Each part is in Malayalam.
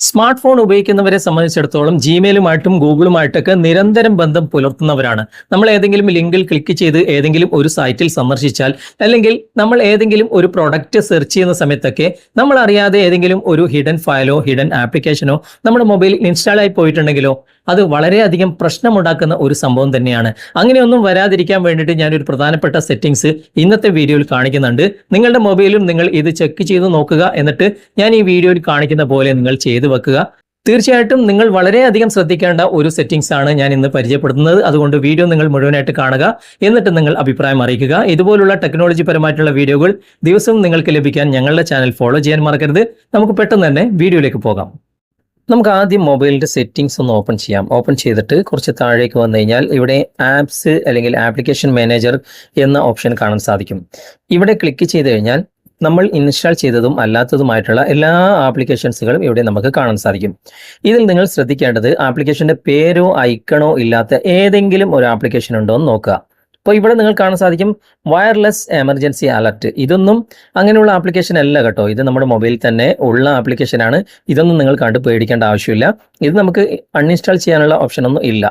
സ്മാർട്ട് ഫോൺ ഉപയോഗിക്കുന്നവരെ സംബന്ധിച്ചിടത്തോളം ജിമെയിലുമായിട്ടും ഗൂഗിളുമായിട്ടൊക്കെ നിരന്തരം ബന്ധം പുലർത്തുന്നവരാണ്. നമ്മൾ ഏതെങ്കിലും ലിങ്കിൽ ക്ലിക്ക് ചെയ്ത് ഏതെങ്കിലും ഒരു സൈറ്റിൽ സന്ദർശിച്ചാൽ അല്ലെങ്കിൽ നമ്മൾ ഏതെങ്കിലും ഒരു പ്രൊഡക്റ്റ് സെർച്ച് ചെയ്യുന്ന സമയത്തൊക്കെ നമ്മൾ അറിയാതെ ഏതെങ്കിലും ഒരു ഹിഡൻ ഫയലോ ഹിഡൻ ആപ്ലിക്കേഷനോ നമ്മുടെ മൊബൈലിൽ ഇൻസ്റ്റാൾ ആയി പോയിട്ടുണ്ടെങ്കിലോ അത് വളരെയധികം പ്രശ്നമുണ്ടാക്കുന്ന ഒരു സംഭവം തന്നെയാണ്. അങ്ങനെയൊന്നും വരാതിരിക്കാൻ വേണ്ടിയിട്ട് ഞാനൊരു പ്രധാനപ്പെട്ട സെറ്റിംഗ്സ് ഇന്നത്തെ വീഡിയോയിൽ കാണിക്കുന്നുണ്ട്. നിങ്ങളുടെ മൊബൈലും നിങ്ങൾ ഇത് ചെക്ക് ചെയ്ത് നോക്കുക എന്നിട്ട് ഞാൻ ഈ വീഡിയോയിൽ കാണിക്കുന്ന പോലെ നിങ്ങൾ ചെയ്തു വെക്കുക. തീർച്ചയായിട്ടും നിങ്ങൾ വളരെയധികം ശ്രദ്ധിക്കേണ്ട ഒരു സെറ്റിംഗ്സ് ആണ് ഞാൻ ഇന്ന് പരിചയപ്പെടുത്തുന്നത്. അതുകൊണ്ട് വീഡിയോ നിങ്ങൾ മുഴുവനായിട്ട് കാണുക എന്നിട്ട് നിങ്ങൾ അഭിപ്രായം അറിയിക്കുക. ഇതുപോലുള്ള ടെക്നോളജി പരമായിട്ടുള്ള വീഡിയോകൾ ദിവസവും നിങ്ങൾക്ക് ലഭിക്കാൻ ഞങ്ങളുടെ ചാനൽ ഫോളോ ചെയ്യാൻ മറക്കരുത്. നമുക്ക് പെട്ടെന്ന് തന്നെ വീഡിയോയിലേക്ക് പോകാം. നമുക്ക് ആദ്യം മൊബൈലിന്റെ സെറ്റിംഗ്സ് ഒന്ന് ഓപ്പൺ ചെയ്യാം. ഓപ്പൺ ചെയ്തിട്ട് കുറച്ച് താഴേക്ക് വന്നു കഴിഞ്ഞാൽ ഇവിടെ ആപ്സ് അല്ലെങ്കിൽ ആപ്ലിക്കേഷൻ മാനേജർ എന്ന ഓപ്ഷൻ കാണാൻ സാധിക്കും. ഇവിടെ ക്ലിക്ക് ചെയ്ത് കഴിഞ്ഞാൽ നമ്മൾ ഇൻസ്റ്റാൾ ചെയ്തതും അല്ലാത്തതുമായിട്ടുള്ള എല്ലാ ആപ്ലിക്കേഷൻസുകളും ഇവിടെ നമുക്ക് കാണാൻ സാധിക്കും. ഇതിൽ നിങ്ങൾ ശ്രദ്ധിക്കേണ്ടത് ആപ്ലിക്കേഷന്റെ പേരോ ഐക്കണോ ഇല്ലാത്ത ഏതെങ്കിലും ഒരു ആപ്ലിക്കേഷൻ ഉണ്ടോ എന്ന് നോക്കുക. അപ്പോൾ ഇവിടെ നിങ്ങൾ കാണാൻ സാധിക്കും വയർലെസ് എമർജൻസി അലർട്ട്. ഇതൊന്നും അങ്ങനെയുള്ള ആപ്ലിക്കേഷൻ അല്ല കേട്ടോ. ഇത് നമ്മുടെ മൊബൈലിൽ തന്നെ ഉള്ള ആപ്ലിക്കേഷനാണ് ഇതൊന്നും നിങ്ങൾ കണ്ട് പേടിക്കേണ്ട ആവശ്യമില്ല. ഇത് നമുക്ക് അൺഇൻസ്റ്റാൾ ചെയ്യാനുള്ള ഓപ്ഷനൊന്നും ഇല്ല.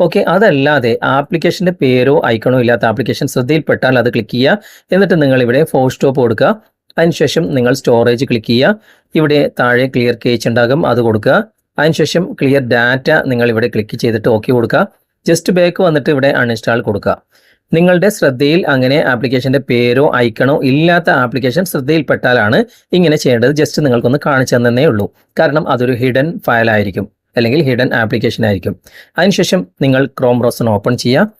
ഓക്കെ അതല്ലാതെ ആപ്ലിക്കേഷന്റെ പേരോ ഐക്കണോ ഇല്ലാത്ത ആപ്ലിക്കേഷൻ ശ്രദ്ധയിൽപ്പെട്ടാൽ അത് ക്ലിക്ക് ചെയ്യുക. എന്നിട്ട് നിങ്ങൾ ഇവിടെ ഫോർ സ്റ്റോപ്പ് കൊടുക്കുക. അതിനുശേഷം നിങ്ങൾ സ്റ്റോറേജ് ക്ലിക്ക് ചെയ്യുക. ഇവിടെ താഴെ ക്ലിയർ കേച്ച് ഉണ്ടാകും അത് കൊടുക്കുക. അതിനുശേഷം ക്ലിയർ ഡാറ്റ നിങ്ങൾ ഇവിടെ ക്ലിക്ക് ചെയ്തിട്ട് ഓക്കെ കൊടുക്കുക. ജസ്റ്റ് ബാക്ക് വന്നിട്ട് ഇവിടെ അൺഇൻസ്റ്റാൾ കൊടുക്കുക. നിങ്ങളുടെ ശ്രദ്ധയിൽ അങ്ങനെ ആപ്ലിക്കേഷന്റെ പേരോ ഐക്കണോ ഇല്ലാത്ത ആപ്ലിക്കേഷൻ ശ്രദ്ധയിൽപ്പെട്ടാലാണ് ഇങ്ങനെ ചെയ്യേണ്ടത്. ജസ്റ്റ് നിങ്ങൾക്കൊന്ന് കാണിച്ചു തന്നേ ഉള്ളൂ. കാരണം അതൊരു ഹിഡൻ ഫയൽ ആയിരിക്കും. അല്ലെങ്കിൽ ഹിഡൻ ആപ്ലിക്കേഷൻ ആയിരിക്കും. അതിനുശേഷം നിങ്ങൾ ക്രോം ബ്രൗസർ ഓപ്പൺ ചെയ്യുക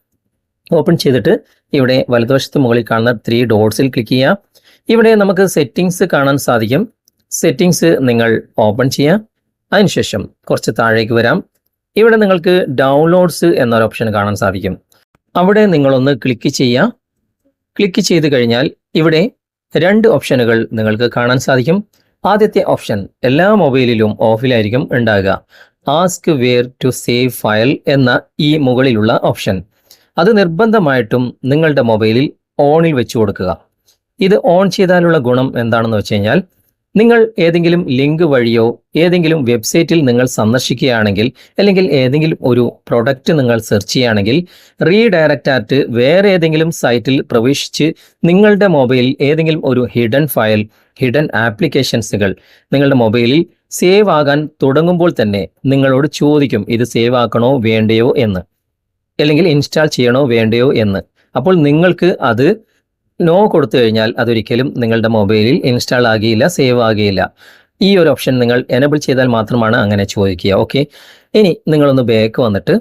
ഓപ്പൺ ചെയ്തിട്ട് ഇവിടെ വലതുവശത്ത് മുകളിൽ കാണുന്ന ത്രീ ഡോട്ട്സിൽ ക്ലിക്ക് ചെയ്യുക ഇവിടെ നമുക്ക് സെറ്റിങ്സ് കാണാൻ സാധിക്കും. സെറ്റിങ്സ് നിങ്ങൾ ഓപ്പൺ ചെയ്യുക അതിനുശേഷം കുറച്ച് താഴേക്ക് വരാം. ഇവിടെ നിങ്ങൾക്ക് ഡൗൺലോഡ്സ് എന്നൊരു ഓപ്ഷൻ കാണാൻ സാധിക്കും. അവിടെ നിങ്ങളൊന്ന് ക്ലിക്ക് ചെയ്യുക ക്ലിക്ക് ചെയ്ത് കഴിഞ്ഞാൽ ഇവിടെ രണ്ട് ഓപ്ഷനുകൾ നിങ്ങൾക്ക് കാണാൻ സാധിക്കും. ആദ്യത്തെ ഓപ്ഷൻ എല്ലാ മൊബൈലിലും ഓഫിലായിരിക്കും ഉണ്ടാകുക. Ask where to save file എന്ന ഈ മുകളിലുള്ള ഓപ്ഷൻ അത് നിർബന്ധമായിട്ടും നിങ്ങളുടെ മൊബൈലിൽ ഓണിൽ വെച്ച് കൊടുക്കുക. ഇത് ഓൺ ചെയ്താലുള്ള ഗുണം എന്താണെന്ന് വെച്ച് കഴിഞ്ഞാൽ നിങ്ങൾ ഏതെങ്കിലും ലിങ്ക് വഴിയോ ഏതെങ്കിലും വെബ്സൈറ്റിൽ നിങ്ങൾ സന്ദർശിക്കുകയാണെങ്കിൽ അല്ലെങ്കിൽ ഏതെങ്കിലും ഒരു പ്രൊഡക്റ്റ് നിങ്ങൾ സെർച്ച് ചെയ്യുകയാണെങ്കിൽ റീഡയറക്റ്റ് ആറ്റ് വേറെ ഏതെങ്കിലും സൈറ്റിൽ പ്രവേശിച്ച് നിങ്ങളുടെ മൊബൈലിൽ ഏതെങ്കിലും ഒരു ഹിഡൻ ഫയൽ ഹിഡൻ ആപ്ലിക്കേഷൻസുകൾ നിങ്ങളുടെ മൊബൈലിൽ സേവ് ആകാൻ തുടങ്ങുമ്പോൾ തന്നെ നിങ്ങളോട് ചോദിക്കും ഇത് സേവ് ആക്കണോ വേണ്ടയോ എന്ന് അല്ലെങ്കിൽ ഇൻസ്റ്റാൾ ചെയ്യണോ വേണ്ടയോ എന്ന്. അപ്പോൾ നിങ്ങൾക്ക് അത് നോ കൊടുത്തു കഴിഞ്ഞാൽ അതൊരിക്കലും നിങ്ങളുടെ മൊബൈലിൽ ഇൻസ്റ്റാൾ ആകിയില്ല സേവ് ആകിയില്ല. ഈ ഒരു ഓപ്ഷൻ നിങ്ങൾ എനബിൾ ചെയ്താൽ മാത്രമാണ് അങ്ങനെ ചോദിക്കുക ഓക്കെ ഇനി നിങ്ങളൊന്ന് ബാക്ക് വന്നിട്ട്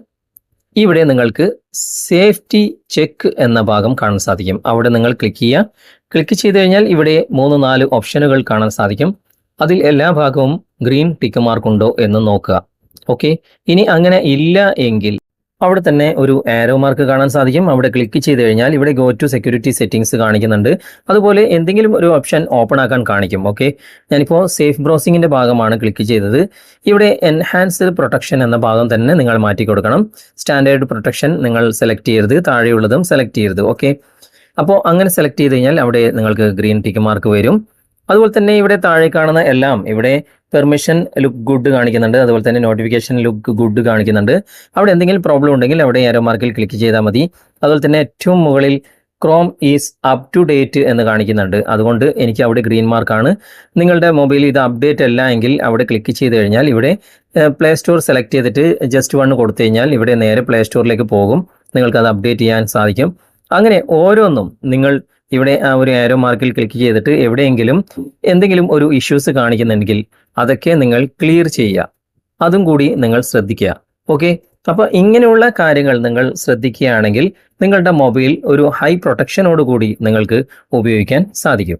ഇവിടെ നിങ്ങൾക്ക് സേഫ്റ്റി ചെക്ക് എന്ന ഭാഗം കാണാൻ സാധിക്കും. അവിടെ നിങ്ങൾ ക്ലിക്ക് ചെയ്യുക. ക്ലിക്ക് ചെയ്ത് കഴിഞ്ഞാൽ ഇവിടെ മൂന്ന് നാല് ഓപ്ഷനുകൾ കാണാൻ സാധിക്കും. അതിൽ എല്ലാ ഭാഗവും ഗ്രീൻ ടിക്ക് മാർക്ക് ഉണ്ടോ എന്ന് നോക്കുക ഓക്കെ ഇനി അങ്ങനെ ഇല്ല എങ്കിൽ അവിടെ തന്നെ ഒരു ആരോ മാർക്ക് കാണാൻ സാധിക്കും. അവിടെ ക്ലിക്ക് ചെയ്ത് കഴിഞ്ഞാൽ ഇവിടെ ഗോ ടു സെക്യൂരിറ്റി സെറ്റിംഗ്സ് കാണിക്കുന്നുണ്ട്. അതുപോലെ എന്തെങ്കിലും ഒരു ഓപ്ഷൻ ഓപ്പൺ ആക്കാൻ കാണിക്കും. ഓക്കെ ഞാനിപ്പോൾ സേഫ് ബ്രൗസിംഗിന്റെ ഭാഗമാണ് ക്ലിക്ക് ചെയ്തത്. ഇവിടെ എൻഹാൻസ്ഡ് പ്രൊട്ടക്ഷൻ എന്ന ഭാഗം തന്നെ നിങ്ങൾ മാറ്റി കൊടുക്കണം. സ്റ്റാൻഡേർഡ് പ്രൊട്ടക്ഷൻ നിങ്ങൾ സെലക്ട് ചെയ്യരുത്. താഴെയുള്ളതും സെലക്ട് ചെയ്യരുത്. ഓക്കെ അപ്പോൾ അങ്ങനെ സെലക്ട് ചെയ്ത് കഴിഞ്ഞാൽ അവിടെ നിങ്ങൾക്ക് ഗ്രീൻ ടിക്ക് മാർക്ക് വരും. അതുപോലെ തന്നെ ഇവിടെ താഴെ കാണുന്ന എല്ലാം ഇവിടെ പെർമിഷൻ ലുക്ക് ഗുഡ് കാണിക്കുന്നുണ്ട്. അതുപോലെ തന്നെ നോട്ടിഫിക്കേഷൻ ലുക്ക് ഗുഡ് കാണിക്കുന്നുണ്ട്. അവിടെ എന്തെങ്കിലും പ്രോബ്ലം ഉണ്ടെങ്കിൽ അവിടെ ഏരോ മാർക്കിൽ ക്ലിക്ക് ചെയ്താൽ മതി. അതുപോലെ തന്നെ ഏറ്റവും മുകളിൽ Chrome is up to date എന്ന് കാണിക്കുന്നുണ്ട്. അതുകൊണ്ട് എനിക്ക് അവിടെ ഗ്രീൻ മാർക്കാണ് നിങ്ങളുടെ മൊബൈലിൽ ഇത് അപ്ഡേറ്റ് അല്ല എങ്കിൽ അവിടെ ക്ലിക്ക് ചെയ്ത് കഴിഞ്ഞാൽ ഇവിടെ പ്ലേ സ്റ്റോർ സെലക്ട് ചെയ്തിട്ട് ജസ്റ്റ് വൺ കൊടുത്തു കഴിഞ്ഞാൽ ഇവിടെ നേരെ പ്ലേ സ്റ്റോറിലേക്ക് പോകും. നിങ്ങൾക്ക് അത് അപ്ഡേറ്റ് ചെയ്യാൻ സാധിക്കും. അങ്ങനെ ഓരോന്നും നിങ്ങൾ ഇവിടെ ആ ഒരു ആരോ മാർക്കിൽ ക്ലിക്ക് ചെയ്തിട്ട് എവിടെയെങ്കിലും എന്തെങ്കിലും ഒരു ഇഷ്യൂസ് കാണിക്കുന്നുണ്ടെങ്കിൽ അതൊക്കെ നിങ്ങൾ ക്ലിയർ ചെയ്യുക. അതും കൂടി നിങ്ങൾ ശ്രദ്ധിക്കുക. ഓക്കെ അപ്പോൾ ഇങ്ങനെയുള്ള കാര്യങ്ങൾ നിങ്ങൾ ശ്രദ്ധിക്കുകയാണെങ്കിൽ നിങ്ങളുടെ മൊബൈൽ ഒരു ഹൈ പ്രൊട്ടക്ഷനോട് കൂടി നിങ്ങൾക്ക് ഉപയോഗിക്കാൻ സാധിക്കും.